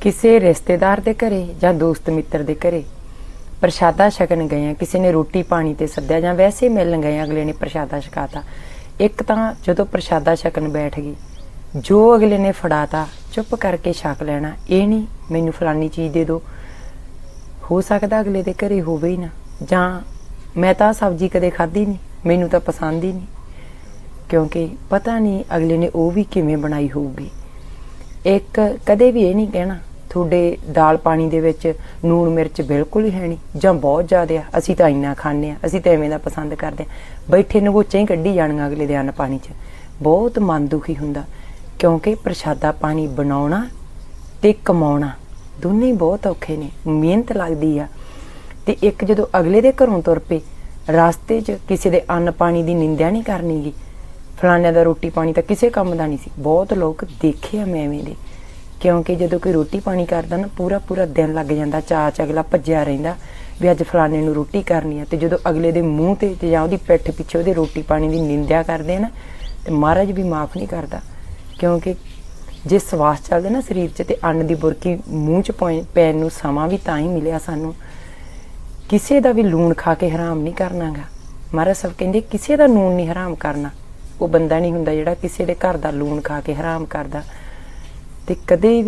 ਕਿਸੇ ਰਿਸ਼ਤੇਦਾਰ ਦੇ ਘਰੇ ਜਾਂ ਦੋਸਤ ਮਿੱਤਰ ਦੇ ਘਰੇ ਪ੍ਰਸ਼ਾਦਾ ਛਕਣ ਗਏ ਆ, ਕਿਸੇ ਨੇ ਰੋਟੀ ਪਾਣੀ ਤੇ ਸੱਦਿਆ ਜਾਂ ਵੈਸੇ ਮਿਲਣ ਗਏ ਅਗਲੇ ਨੇ ਪ੍ਰਸ਼ਾਦਾ ਛਕਾਤਾ। ਇੱਕ ਤਾਂ ਜਦੋਂ ਪ੍ਰਸ਼ਾਦਾ ਛਕਣ ਬੈਠ ਗਈ, ਜੋ ਅਗਲੇ ਨੇ ਫੜਾਤਾ, ਚੁੱਪ ਕਰਕੇ ਛਕ ਲੈਣਾ, ਇਹ ਨਹੀਂ, ਮੈਨੂੰ ਫਲਾਨੀ ਚੀਜ਼ ਦੇ ਦਿਓ ਹੋ ਸਕਦਾ ਅਗਲੇ ਦੇ ਘਰੇ ਹੋਵੇ ਹੀ ਨਾ, ਜਾਂ ਮੈਂ ਤਾਂ ਸਬਜ਼ੀ ਕਦੇ ਖਾਧੀ ਨਹੀਂ, ਮੈਨੂੰ ਤਾਂ ਪਸੰਦ ਹੀ ਨਹੀਂ। ਕਿਉਂਕਿ ਪਤਾ ਨਹੀਂ ਅਗਲੇ ਨੇ ਉਹ ਵੀ ਕਿਵੇਂ ਬਣਾਈ ਹੋਊਗੀ। ਇੱਕ ਕਦੇ ਵੀ ਇਹ ਨਹੀਂ ਕਹਿਣਾ ਤੁਹਾਡੇ ਦਾਲ ਪਾਣੀ ਦੇ ਵਿੱਚ ਨੂਣ ਮਿਰਚ ਬਿਲਕੁਲ ਹੀ ਹੈ ਨਹੀਂ, ਜਾਂ ਬਹੁਤ ਜ਼ਿਆਦਾ ਆ। ਅਸੀਂ ਤਾਂ ਇੰਨਾ ਖਾਂਦੇ ਆ, ਅਸੀਂ ਤਾਂ ਐਵੇਂ ਦਾ ਪਸੰਦ ਕਰਦੇ ਆ। ਬੈਠੇ ਨਗੋਚੇ ਹੀ ਕੱਢੀ ਜਾਣੀਆਂ ਅਗਲੇ ਦੇ ਅੰਨ ਪਾਣੀ 'ਚ। ਬਹੁਤ ਮਨ ਦੁਖੀ ਹੁੰਦਾ, ਕਿਉਂਕਿ ਪ੍ਰਸ਼ਾਦਾ ਪਾਣੀ ਬਣਾਉਣਾ ਤੇ ਕਮਾਉਣਾ ਦੋਨੇ ਹੀ ਬਹੁਤ ਔਖੇ ਨੇ, ਮਿਹਨਤ ਲੱਗਦੀ ਆ। ਤੇ ਇੱਕ ਜਦੋਂ ਅਗਲੇ ਦੇ ਘਰੋਂ ਤੁਰ ਪਏ, ਰਸਤੇ 'ਚ ਕਿਸੇ ਦੇ ਅੰਨ ਪਾਣੀ ਦੀ ਨਿੰਦਿਆ ਨਹੀਂ ਕਰਨੀਗੀ, ਫਲਾਣਿਆਂ ਦਾ ਰੋਟੀ ਪਾਣੀ ਤਾਂ ਕਿਸੇ ਕੰਮ ਦਾ ਨਹੀਂ ਸੀ। ਬਹੁਤ ਲੋਕ ਦੇਖੇ ਆ ਮੈਂ ਐਵੇਂ ਦੇ। ਕਿਉਂਕਿ ਜਦੋਂ ਕੋਈ ਰੋਟੀ ਪਾਣੀ ਕਰਦਾ ਨਾ, ਪੂਰਾ ਪੂਰਾ ਦਿਨ ਲੱਗ ਜਾਂਦਾ, ਚਾਅ ਚ ਅਗਲਾ ਭੱਜਿਆ ਰਹਿੰਦਾ ਵੀ ਅੱਜ ਫਲਾਣੇ ਨੂੰ ਰੋਟੀ ਕਰਨੀ ਆ ਤੇ ਜਦੋਂ ਅਗਲੇ ਦੇ ਮੂੰਹ ਤੇ ਤੇ ਜਾਂ ਉਹਦੀ ਪਿੱਠ ਪਿੱਛੇ ਉਹਦੇ ਰੋਟੀ ਪਾਣੀ ਦੀ ਨਿੰਦਿਆ ਕਰਦੇ ਆ ਨਾ, ਤੇ ਮਹਾਰਾਜ ਵੀ ਮਾਫ ਨਹੀਂ ਕਰਦਾ। ਕਿਉਂਕਿ ਜੇ ਸਵਾਸ ਚੱਲਦਾ ਨਾ ਸਰੀਰ 'ਚ ਤੇ ਅੰਨ ਦੀ ਬੁਰਕੀ ਮੂੰਹ 'ਚ ਪੈਣ ਨੂੰ ਸਮਾਂ ਵੀ ਤਾਂ ਹੀ ਮਿਲਿਆ ਸਾਨੂੰ। ਕਿਸੇ ਦਾ ਵੀ ਲੂਣ ਖਾ ਕੇ ਹਰਾਮ ਨਹੀਂ ਕਰਨਾਗਾ। ਮਹਾਰਾਜ ਸਭ ਕਹਿੰਦੇ, ਕਿਸੇ ਦਾ ਲੂਣ ਨਹੀਂ ਹਰਾਮ ਕਰਨਾ। ਉਹ ਬੰਦਾ ਨਹੀਂ ਹੁੰਦਾ ਜਿਹੜਾ ਕਿਸੇ ਦੇ ਘਰ ਦਾ ਲੂਣ ਖਾ ਕੇ ਹਰਾਮ ਕਰਦਾ। ਤੇ ਕਦੇ ਵੀ